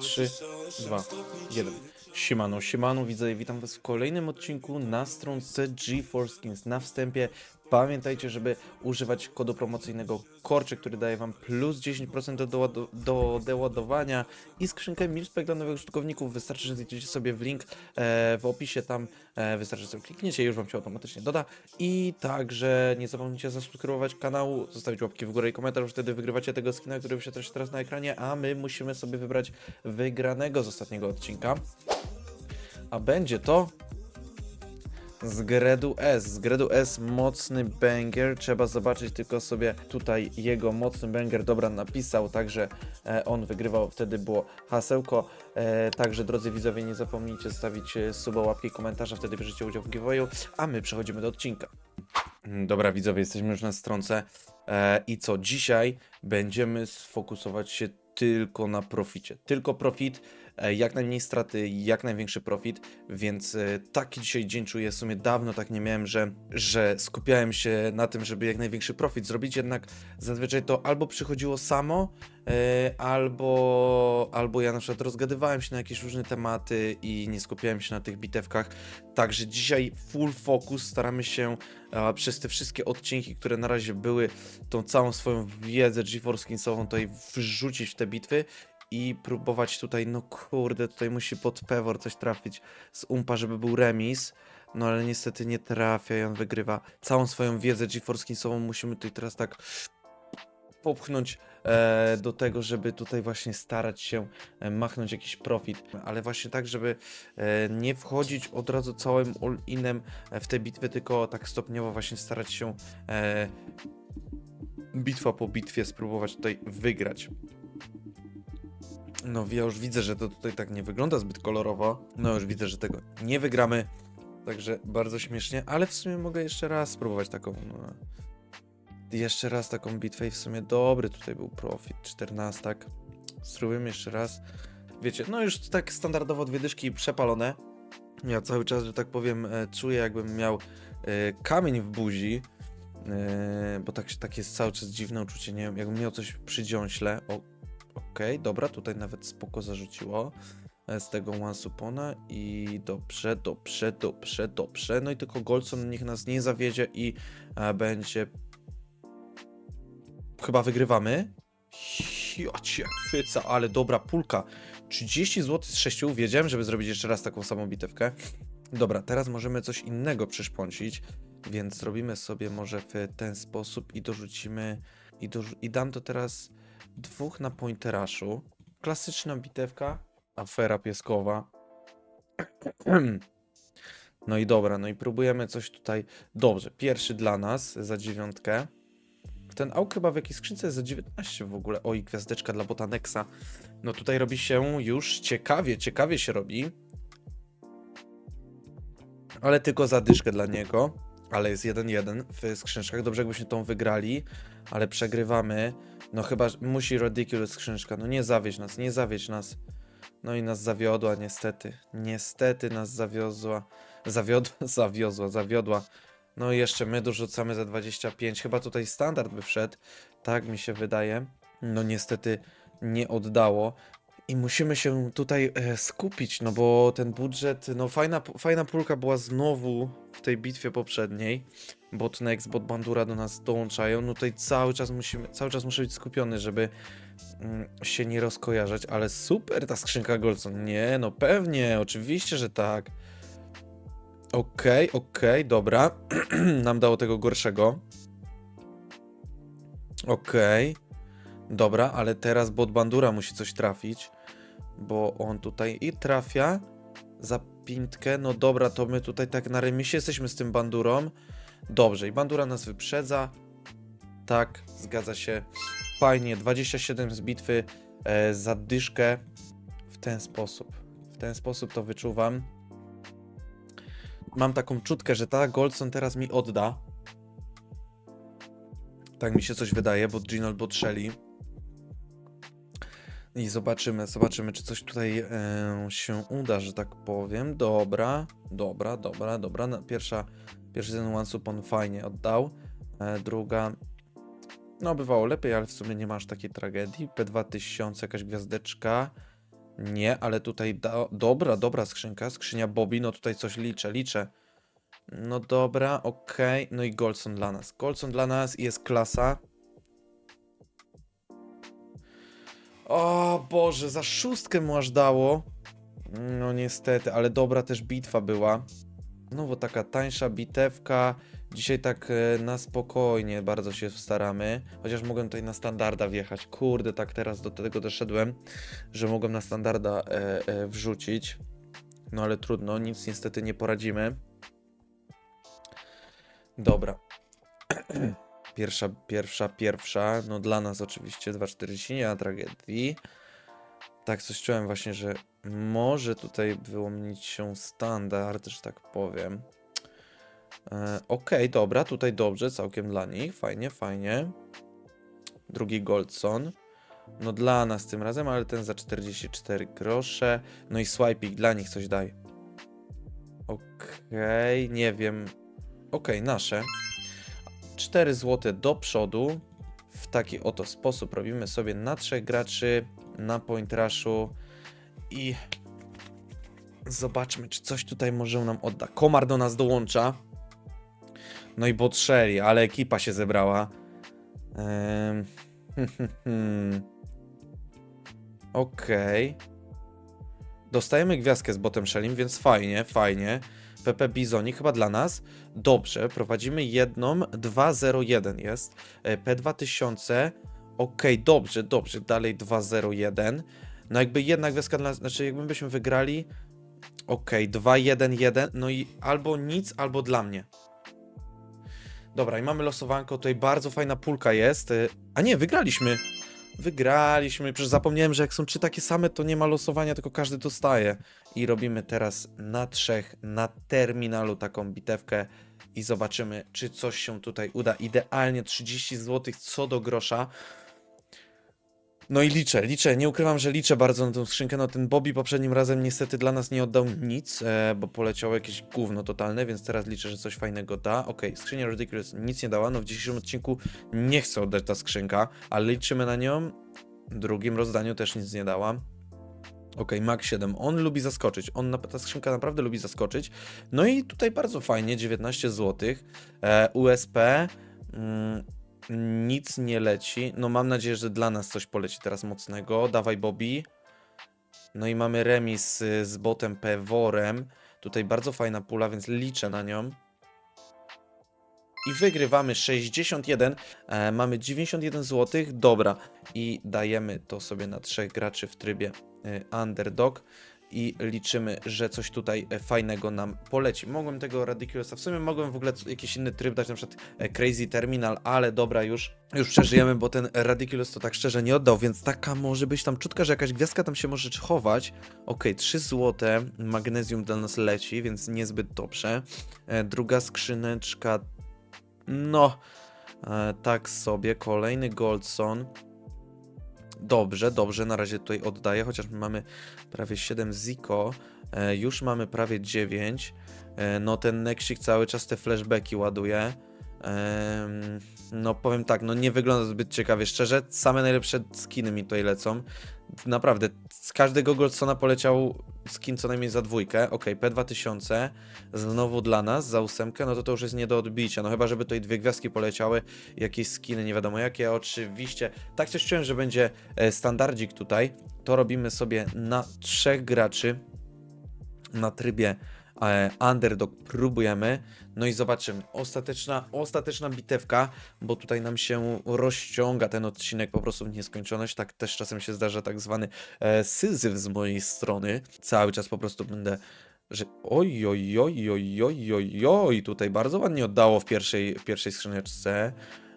3, 2, 1. Siemano, siemano, widzę, witam was w kolejnym odcinku na stronce GeForce Skins. Na wstępie pamiętajcie, żeby używać kodu promocyjnego Korcze, który daje wam plus 10% do, do doładowania i skrzynkę Milspec dla nowych użytkowników. Wystarczy, że zjedziecie sobie w link e, w opisie, tam e, wystarczy że sobie klikniecie i już wam się automatycznie doda. I także nie zapomnijcie zasubskrybować kanału, zostawić łapki w górę i komentarz, wtedy wygrywacie tego skina, który wyświetla się teraz na ekranie, a my musimy sobie wybrać wygranego z ostatniego odcinka. A będzie to z Gredu S. Z Gredu S mocny banger. Trzeba zobaczyć tylko sobie tutaj jego mocny banger. Dobra, napisał, także e, on wygrywał. Wtedy było hasełko. E, także drodzy widzowie, nie zapomnijcie zostawić e, suba, łapki, komentarza. Wtedy bierzecie udział w giveawayu. A my przechodzimy do odcinka. Dobra, widzowie, jesteśmy już na stronce. I co? Dzisiaj będziemy sfokusować się tylko na proficie. Tylko profit, jak najmniej straty, jak największy profit, więc e, taki dzisiaj dzień czuję. W sumie dawno tak nie miałem, że, że skupiałem się na tym, żeby jak największy profit zrobić, jednak zazwyczaj to albo przychodziło samo, e, albo, albo ja na przykład rozgadywałem się na jakieś różne tematy i nie skupiałem się na tych bitewkach. Także dzisiaj full focus staramy się przez te wszystkie odcinki, które na razie były, tą całą swoją wiedzę GeForce Skinsową tutaj wrzucić w te bitwy i próbować tutaj, no kurde, tutaj musi pod Pewor coś trafić z umpa, żeby był remis. No ale niestety nie trafia i on wygrywa. Całą swoją wiedzę GeForce musimy tutaj teraz tak popchnąć e, do tego, żeby tutaj właśnie starać się e, machnąć jakiś profit, ale właśnie tak, żeby e, nie wchodzić od razu całym all-inem e, w te bitwy, tylko tak stopniowo właśnie starać się e, bitwa po bitwie spróbować tutaj wygrać. No ja już widzę, że to tutaj tak nie wygląda zbyt kolorowo. No już widzę, że tego nie wygramy. Także bardzo śmiesznie, ale w sumie mogę jeszcze raz spróbować taką. No, jeszcze raz taką bitwę i w sumie dobry tutaj był profit. 14. Spróbujemy jeszcze raz. Wiecie, no już tak standardowo dwie dyszki przepalone. Ja cały czas, że tak powiem, e, czuję jakbym miał e, kamień w buzi. e, Bo tak, tak jest cały czas dziwne uczucie, nie wiem, jakbym miał coś przy dziąśle. O, Okej, dobra, tutaj nawet spoko zarzuciło e, z tego One i dobrze, dobrze, dobrze, dobrze. No i tylko Golson niech nas nie zawiedzie i e, będzie... Chyba wygrywamy. Ja cię chwyca, ale dobra pulka. 30 zł z 6. Wiedziałem, żeby zrobić jeszcze raz taką samą bitewkę. Dobra, teraz możemy coś innego przyszpącić, więc zrobimy sobie może w ten sposób i dorzucimy... I, dorzu- i dam to teraz dwóch na pointeraszu. Klasyczna bitewka. Afera pieskowa. No i dobra, no i próbujemy coś tutaj. Dobrze, pierwszy dla nas za dziewiątkę. Ten auk chyba w jakiej skrzynce jest za 19 w ogóle. Oj, gwiazdeczka dla Botanexa. No tutaj robi się już ciekawie, ciekawie się robi. Ale tylko zadyszkę dla niego. Ale jest 1-1 w skrzyneczkach. Dobrze, jakbyśmy tą wygrali, ale przegrywamy. No chyba musi Ridiculous skrzyneczka. No nie zawieź nas, nie zawieź nas. No i nas zawiodła niestety. Niestety nas zawiozła. Zawiodła, zawiozła, zawiodła. No i jeszcze my dorzucamy za 25. Chyba tutaj standard by wszedł. Tak mi się wydaje. No niestety nie oddało. I musimy się tutaj e, skupić, no bo ten budżet, no fajna, fajna pulka była znowu w tej bitwie poprzedniej. Bot Next, bot Bandura do nas dołączają. No tutaj cały czas musimy, cały czas muszę być skupiony, żeby mm, się nie rozkojarzać, ale super ta skrzynka Golson. Nie, no pewnie, oczywiście, że tak. Okej, okej, dobra. Nam dało tego gorszego. Okej. Dobra, ale teraz bot Bandura musi coś trafić, bo on tutaj i trafia za pintkę. No dobra, to my tutaj tak na remisie jesteśmy z tym Bandurą. Dobrze, i Bandura nas wyprzedza. Tak, zgadza się. Fajnie, 27 z bitwy e, za dyszkę w ten sposób. W ten sposób to wyczuwam. Mam taką czutkę, że ta Goldson teraz mi odda. Tak mi się coś wydaje, bo Gin albo Shelly. I zobaczymy, zobaczymy, czy coś tutaj e, się uda, że tak powiem. Dobra, dobra, dobra, dobra. Pierwsza, pierwszy ten One Supon fajnie oddał. E, druga, no bywało lepiej, ale w sumie nie masz takiej tragedii. P2000, jakaś gwiazdeczka. Nie, ale tutaj da... dobra, dobra skrzynka. Skrzynia Bobby, no tutaj coś liczę, liczę. No dobra, okej. No i Goldson dla nas. Goldson dla nas jest klasa. O Boże, za szóstkę mu aż dało. No niestety, ale dobra też bitwa była. No bo taka tańsza bitewka. Dzisiaj tak e, na spokojnie bardzo się staramy. Chociaż mogłem tutaj na standarda wjechać. Kurde, tak teraz do tego doszedłem, że mogłem na standarda e, e, wrzucić. No ale trudno, nic niestety nie poradzimy. Dobra. Pierwsza, pierwsza, pierwsza. No dla nas oczywiście 2,40, nie ma tragedii. Tak, coś czułem właśnie, że może tutaj wyłonić się standard, że tak powiem. E, Okej, dobra, tutaj dobrze, całkiem dla nich. Fajnie, fajnie. Drugi Goldson. No dla nas tym razem, ale ten za 44 grosze. No i Swiping dla nich coś daj. Okej, nie wiem. Okej, nasze. 4 zł do przodu. W taki oto sposób robimy sobie na trzech graczy na point rushu i zobaczmy, czy coś tutaj może nam odda. Komar do nas dołącza. No i Botrzeli, ale ekipa się zebrała. Ehm, Okej. Dostajemy gwiazdkę z botem Shellim, więc fajnie, fajnie. PP Bizonik chyba dla nas. Dobrze, prowadzimy jedną, 201 jest. E, P2000. Okej, dobrze, dobrze, dalej 201. No jakby jedna gwiazdka dla znaczy jakbyśmy wygrali. Okej, 2-1-1, no i albo nic, albo dla mnie. Dobra, i mamy losowanko, tutaj bardzo fajna pulka jest. y, A nie, wygraliśmy. Wygraliśmy, przecież zapomniałem, że jak są trzy takie same, to nie ma losowania, tylko każdy dostaje. I robimy teraz na trzech, na terminalu taką bitewkę i zobaczymy, czy coś się tutaj uda. Idealnie 30 zł co do grosza. No i liczę, liczę, nie ukrywam, że liczę bardzo na tą skrzynkę. No ten Bobby poprzednim razem niestety dla nas nie oddał nic, e, bo poleciało jakieś gówno totalne, więc teraz liczę, że coś fajnego da. Okej, skrzynia Ridiculous nic nie dała, no w dzisiejszym odcinku nie chcę oddać ta skrzynka, ale liczymy na nią. W drugim rozdaniu też nic nie dała. Okej, Mac 7, on lubi zaskoczyć, on, ta skrzynka naprawdę lubi zaskoczyć. No i tutaj bardzo fajnie, 19 zł, e, USP, mm, nic nie leci. No mam nadzieję, że dla nas coś poleci teraz mocnego. Dawaj Bobby. No i mamy remis y, z botem Peworem. Tutaj bardzo fajna pula, więc liczę na nią. I wygrywamy 61. E, mamy 91 zł. Dobra. I dajemy to sobie na trzech graczy w trybie y, underdog. I liczymy, że coś tutaj e, fajnego nam poleci. Mogłem tego Ridiculousa, w sumie mogłem w ogóle jakiś inny tryb dać, na przykład e, Crazy Terminal, ale dobra, już, już przeżyjemy, bo ten Ridiculous to tak szczerze nie oddał, więc taka może być tam czutka, że jakaś gwiazdka tam się może chować. Okej, 3 złote, magnezjum dla nas leci, więc niezbyt dobrze. E, druga skrzyneczka, no, tak sobie, kolejny Goldson. Dobrze, dobrze, na razie tutaj oddaję, chociaż my mamy prawie 7 Ziko, e, już mamy prawie 9. E, no ten Nexik cały czas te flashbacki ładuje. Em, no powiem tak, no nie wygląda zbyt ciekawie, szczerze, same najlepsze skiny mi tutaj lecą. Naprawdę, z każdego Goldsona poleciał skin co najmniej za dwójkę. Ok, P2000, znowu dla nas, za ósemkę, no to to już jest nie do odbicia. No chyba, żeby tutaj dwie gwiazdki poleciały, jakieś skiny, nie wiadomo jakie, oczywiście. Tak coś czułem, że będzie e, standardzik tutaj. To robimy sobie na trzech graczy na trybie underdog próbujemy. No i zobaczymy. Ostateczna, ostateczna bitewka, bo tutaj nam się rozciąga ten odcinek po prostu w nieskończoność. Tak też czasem się zdarza tak zwany e, syzyf z mojej strony. Cały czas po prostu będę że oj, oj, oj, oj, oj, oj, oj, tutaj bardzo ładnie oddało w pierwszej, w pierwszej skrzyneczce.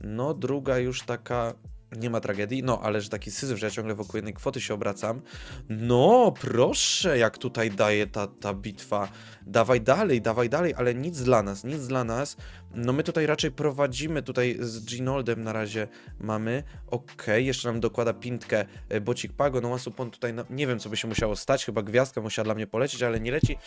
No, druga już taka, nie ma tragedii, no, ale że taki syzyf, że ja ciągle wokół jednej kwoty się obracam. No, proszę, jak tutaj daje ta, ta bitwa. Dawaj dalej, dawaj dalej, ale nic dla nas, nic dla nas. No my tutaj raczej prowadzimy tutaj z Ginoldem na razie mamy. Okej, jeszcze nam dokłada pintkę e, Bocik Pago. No Masupon tutaj, no, nie wiem co by się musiało stać, chyba gwiazdka musiała dla mnie polecieć, ale nie leci.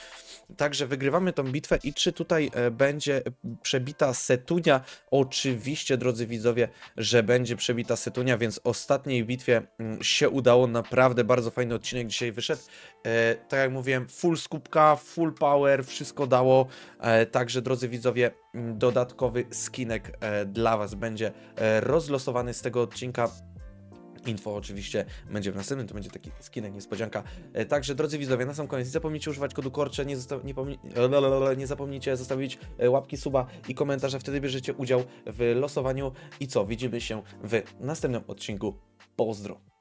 Także wygrywamy tą bitwę i czy tutaj e, będzie przebita Setunia? Oczywiście, drodzy widzowie, że będzie przebita Setunia, więc ostatniej bitwie mm, się udało. Naprawdę bardzo fajny odcinek dzisiaj wyszedł. E, tak jak mówiłem, full skupka, full power, wszystko dało. E, także, drodzy widzowie, mm, dodatkowy skinek e, dla Was będzie e, rozlosowany z tego odcinka. Info oczywiście będzie w następnym, to będzie taki skinek, niespodzianka. E, Także drodzy widzowie, na sam koniec nie zapomnijcie używać kodu KORCZE, nie, nie, nie zapomnijcie zostawić e, łapki, suba i komentarza, wtedy bierzecie udział w losowaniu. I co, widzimy się w następnym odcinku. Pozdro!